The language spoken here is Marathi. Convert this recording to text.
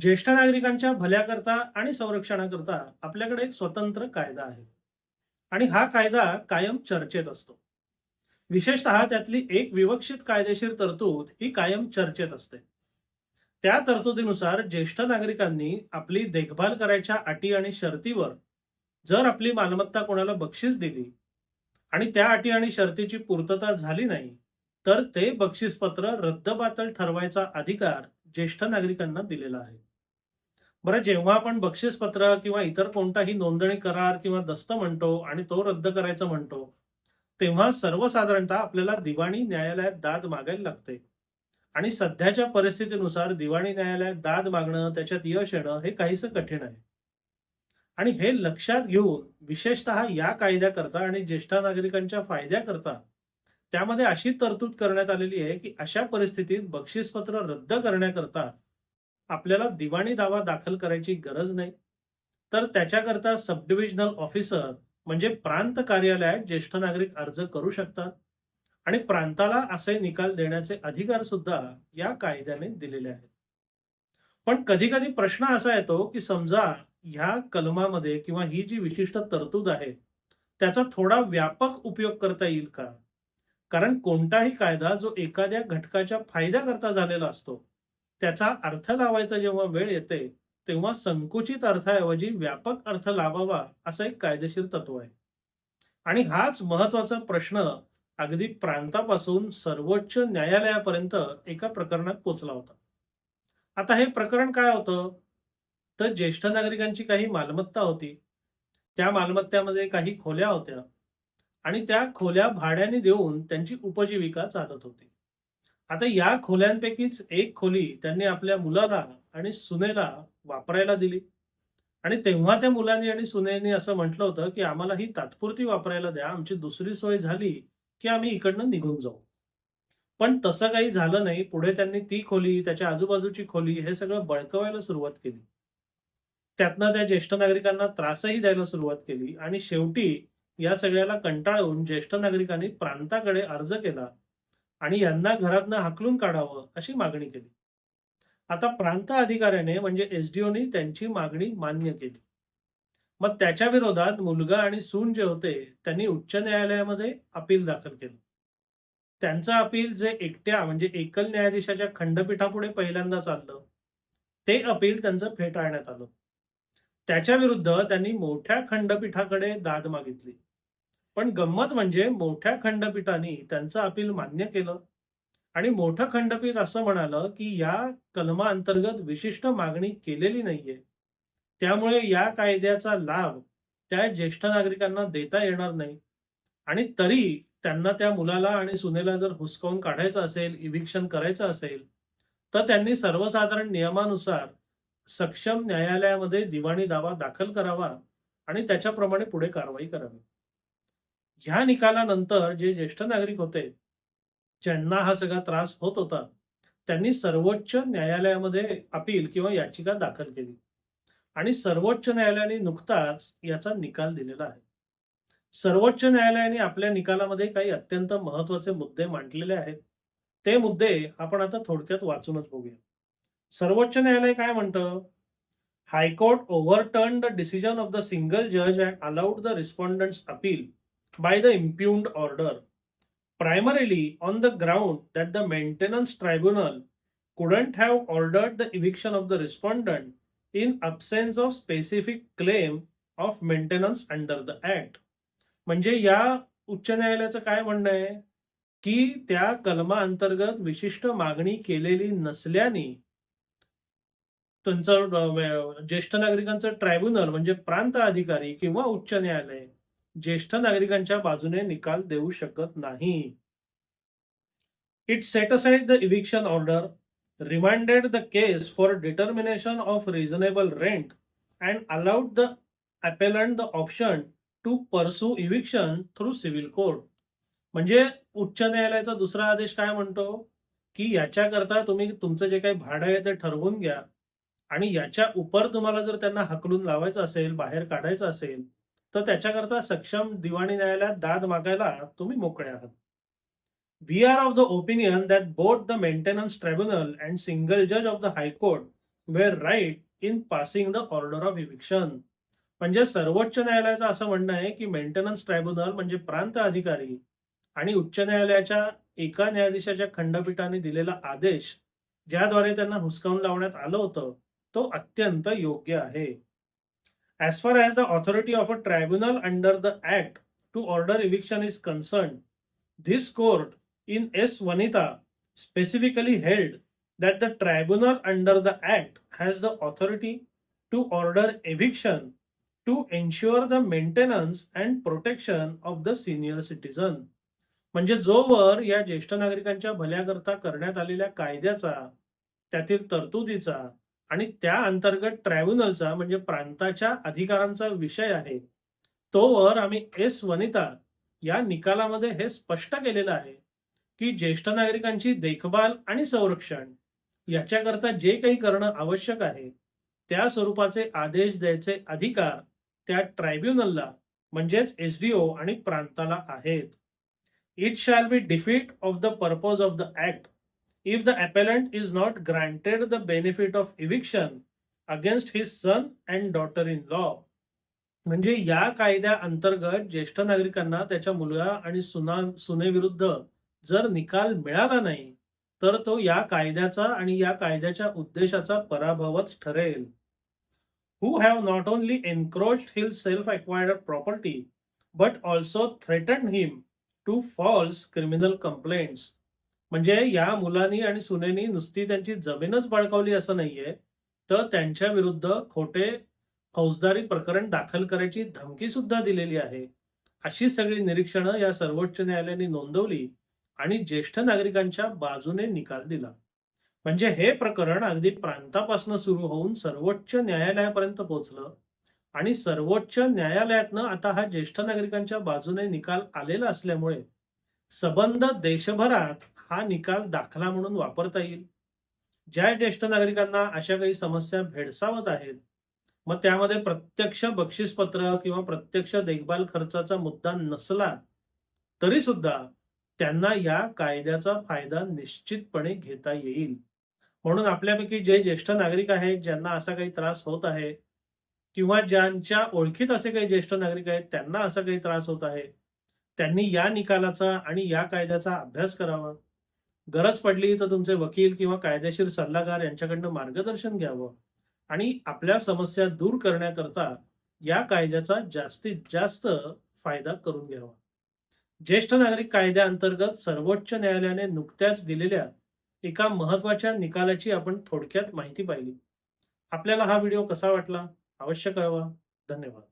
ज्येष्ठ नागरिकांच्या भल्याकरता आणि संरक्षणाकरता आपल्याकडे एक स्वतंत्र कायदा आहे. आणि हा कायदा कायम चर्चेत असतो. विशेषतः त्यातली एक विवक्षित कायदेशीर तरतूद ही कायम चर्चेत असते. त्या तरतुदीनुसार ज्येष्ठ नागरिकांनी आपली देखभाल करायच्या अटी आणि शर्तीवर जर आपली मालमत्ता कोणाला बक्षीस दिली आणि त्या अटी आणि शर्तीची पूर्तता झाली नाही तर ते बक्षीसपत्र रद्दबातल ठरवायचा अधिकार ज्येष्ठ नागरिकांना दिलेला आहे. बरं जेव्हा आपण बक्षीसपत्र किंवा इतर कोणताही नोंदणी करार किंवा दस्त म्हणतो आणि तो रद्द करायचा म्हणतो तेव्हा सर्वसाधारणतः आपल्याला दिवाणी न्यायालयात दाद मागायला लागते. आणि सध्याच्या परिस्थितीनुसार दिवाणी न्यायालयात दाद मागणं त्याच्यात यश येणं हे काहीसं कठीण आहे. आणि हे लक्षात घेऊन विशेषतः या कायद्याकरता आणि ज्येष्ठ नागरिकांच्या फायद्याकरता त्यामध्ये अशी तरतूद करण्यात आलेली आहे की अशा परिस्थितीत बक्षीसपत्र रद्द करण्याकरता आपल्याला दिवाणी दावा दाखल करायची गरज नाही. तर त्याच्याकरता सब डिव्हिजनल ऑफिसर म्हणजे प्रांत कार्यालयात ज्येष्ठ नागरिक अर्ज करू शकतात आणि प्रांताला असे निकाल देण्याचे अधिकार सुद्धा या कायद्याने दिलेले आहेत. पण कधी कधी प्रश्न असा येतो की समजा ह्या कलमामध्ये किंवा ही जी विशिष्ट तरतूद आहे त्याचा थोडा व्यापक उपयोग करता येईल का? कारण कोणताही कायदा जो एखाद्या घटकाच्या फायद्याकरता झालेला असतो त्याचा अर्थ लावायचा जेव्हा वेळ येते तेव्हा संकुचित अर्थाऐवजी व्यापक अर्थ लावावा असं एक कायदेशीर तत्व आहे. आणि हाच महत्त्वाचा प्रश्न अगदी प्रांतापासून सर्वोच्च न्यायालयापर्यंत एका प्रकरणात पोचला होता. आता हे प्रकरण काय होतं? तर ज्येष्ठ नागरिकांची काही मालमत्ता होती. त्या मालमत्त्यामध्ये काही खोल्या होत्या. आणि त्या खोल्या भाड्याने देऊन त्यांची उपजीविका चालत होती. आता या खोल्यांपैकीच एक खोली त्यांनी आपल्या मुलाला आणि सुनेला वापरायला दिली. आणि तेव्हा त्या मुलांनी आणि सुनेनी असं म्हटलं होतं की आम्हाला ही तात्पुरती वापरायला द्या. आमची दुसरी सोय झाली की आम्ही इकडनं निघून जाऊ. पण तसं काही झालं नाही. पुढे त्यांनी ती खोली त्याच्या आजूबाजूची खोली हे सगळं बळकवायला सुरुवात केली. त्यातनं त्या ज्येष्ठ नागरिकांना त्रासही द्यायला सुरुवात केली आणि शेवटी या सगळ्याला कंटाळून ज्येष्ठ नागरिकांनी प्रांताकडे अर्ज केला आणि यांना घरातनं हाकलून काढावं अशी मागणी केली. आता प्रांत अधिकाऱ्याने म्हणजे एसडीओनी त्यांची मागणी मान्य केली. मग त्याच्या विरोधात मुलगा आणि सून जे होते त्यांनी उच्च न्यायालयामध्ये अपील दाखल केलं. त्यांचं अपील जे एकट्या म्हणजे एकल न्यायाधीशाच्या खंडपीठापुढे पहिल्यांदा चाललं ते अपील त्यांचं फेटाळण्यात आलं. त्याच्या विरुद्ध त्यांनी मोठ्या खंडपीठाकडे दाद मागितली. पण गंमत म्हणजे मोठ्या खंडपीठाने त्यांचं अपील मान्य केलं. आणि मोठं खंडपीठ असं म्हणालं की या कलमा अंतर्गत विशिष्ट मागणी केलेली नाहीये. त्यामुळे या कायद्याचा लाभ त्या ज्येष्ठ नागरिकांना देता येणार नाही. आणि तरी त्यांना त्या मुलाला आणि सुनेला जर हुसकावून काढायचं असेल इव्हिक्शन करायचं असेल तर त्यांनी सर्वसाधारण नियमानुसार सक्षम न्यायालयामध्ये दिवाणी दावा दाखल करावा आणि त्याच्याप्रमाणे पुढे कारवाई करावी. ह्या निकालानंतर जे ज्येष्ठ नागरिक होते ज्यांना हा सगळा त्रास होत होता त्यांनी सर्वोच्च न्यायालयामध्ये अपील किंवा याचिका दाखल केली. आणि सर्वोच्च न्यायालयाने नुकताच याचा निकाल दिलेला आहे. सर्वोच्च न्यायालयाने आपल्या निकालामध्ये काही अत्यंत महत्त्वाचे मुद्दे मांडलेले आहेत. ते मुद्दे आपण आता थोडक्यात वाचूनच बघूया. सर्वोच्च न्यायालय काय म्हणतं? High court overturn the decision of the single जज and allowed the respondents appeal. By the impugned order, primarily on the ground that the maintenance tribunal couldn't have ordered the eviction of the respondent in absence of specific claim of maintenance under the act. म्हणजे या उच्च न्यायालयाचं काय म्हणणं आहे की त्या कलमा अंतर्गत विशिष्ट मागणी केलेली नसल्याने त्यांचं ज्येष्ठ नागरिकांचं ट्रायब्युनल म्हणजे प्रांत अधिकारी किंवा उच्च न्यायालय ज्येष्ठ नागरिकांच्या बाजूने निकाल देऊ शकत नाही. It set aside the eviction order remanded the case for determination of reasonable rent and allowed the appellant the option to pursue eviction through civil court म्हणजे उच्च न्यायालयाचा दुसरा आदेश काय म्हणतो? की याच्याकरता तुम्ही तुमचं जे काही भाडं आहे ते ठरवून घ्या. आणि याच्या उपर तुम्हाला जर त्यांना हकलून लावायचं असेल बाहेर काढायचं असेल तर त्याच्याकरता सक्षम दिवाणी न्यायालयात दाद मागायला तुम्ही मोकळे आहात. We are of the opinion that both the maintenance tribunal and single जज of the high court were right in passing the order of eviction म्हणजे सर्वोच्च न्यायालयाचं असं म्हणणं आहे की मेंटेनन्स ट्रायब्युनल म्हणजे प्रांत अधिकारी आणि उच्च न्यायालयाच्या एका न्यायाधीशाच्या खंडपीठाने दिलेला आदेश ज्याद्वारे त्यांना हुसकावून लावण्यात आलं होतं तो अत्यंत योग्य आहे. As far as the authority of a tribunal under the Act to order eviction is concerned, this court in S. Vanita specifically held that the tribunal under the act has the authority to order eviction to ensure the maintenance and protection of the senior citizen म्हणजे जोवर या ज्येष्ठ नागरिकांच्या भल्याकरता करण्यात आलेल्या कायद्याचा त्यातील तरतुदीचा आणि त्या अंतर्गत ट्रायब्युनलचा म्हणजे प्रांताच्या अधिकारांचा विषय आहे तोवर आम्ही एस. वनिता या निकालामध्ये हे स्पष्ट केलेलं आहे की ज्येष्ठ नागरिकांची देखभाल आणि संरक्षण याच्याकरता जे काही करणं आवश्यक आहे त्या स्वरूपाचे आदेश द्यायचे अधिकार त्या ट्रायब्युनलला म्हणजेच एसडीओ आणि प्रांताला आहेत. It shall be defeat of the purpose of the act if the appellant is not granted the benefit of eviction against his son and daughter in law म्हणजे या कायद्या अंतर्गत ज्येष्ठ नागरिकांना त्याच्या मुलगा आणि सुना सुनेविरुद्ध जर निकाल मिळाला नाही तर तो या कायद्याचा आणि या कायद्याच्या उद्देशाचा पराभवच ठरेल. Who have not only encroached his self acquired property but also threaten him to false criminal complaints म्हणजे या मुलांनी आणि सुनेनी नुसती त्यांची जमीनच बळकावली असं नाहीये तर त्यांच्या विरुद्ध खोटे फौजदारी प्रकरण दाखल करायची धमकी सुद्धा दिलेली आहे. अशी सगळी निरीक्षणं या सर्वोच्च न्यायालयाने नोंदवली आणि ज्येष्ठ नागरिकांच्या बाजूने निकाल दिला. म्हणजे हे प्रकरण अगदी प्रांतापासून सुरू होऊन सर्वोच्च न्यायालयापर्यंत पोहोचलं आणि सर्वोच्च न्यायालयातनं आता हा ज्येष्ठ नागरिकांच्या बाजूने निकाल आलेला असल्यामुळे सबंध देशभरात हा निकाल दाखला म्हणून वापरता येईल. ज्या ज्येष्ठ नागरिकांना अशा काही समस्या भेडसावत आहेत मग त्यामध्ये प्रत्यक्ष बक्षीसपत्र किंवा प्रत्यक्ष देखभाल खर्चाचा मुद्दा नसला तरी सुद्धा त्यांना या कायद्याचा फायदा निश्चितपणे घेता येईल. म्हणून आपल्यापैकी जे ज्येष्ठ नागरिक आहेत ज्यांना असा काही त्रास होत आहे किंवा ज्यांच्या ओळखीत असे काही ज्येष्ठ नागरिक आहेत त्यांना असा काही त्रास होत आहे त्यांनी या निकालाचा आणि या कायद्याचा अभ्यास करावा. गरज पडली तर तुमचे वकील किंवा कायदेशीर सल्लागार यांच्याकडनं मार्गदर्शन घ्यावं. आणि आपल्या समस्या दूर करण्याकरता या कायद्याचा जास्तीत जास्त फायदा करून घ्यावा. ज्येष्ठ नागरिक कायद्याअंतर्गत सर्वोच्च न्यायालयाने नुकत्याच दिलेल्या एका महत्त्वाच्या निकालाची आपण थोडक्यात माहिती पाहिली. आपल्याला हा व्हिडिओ कसा वाटला? अवश्य कळवा. धन्यवाद.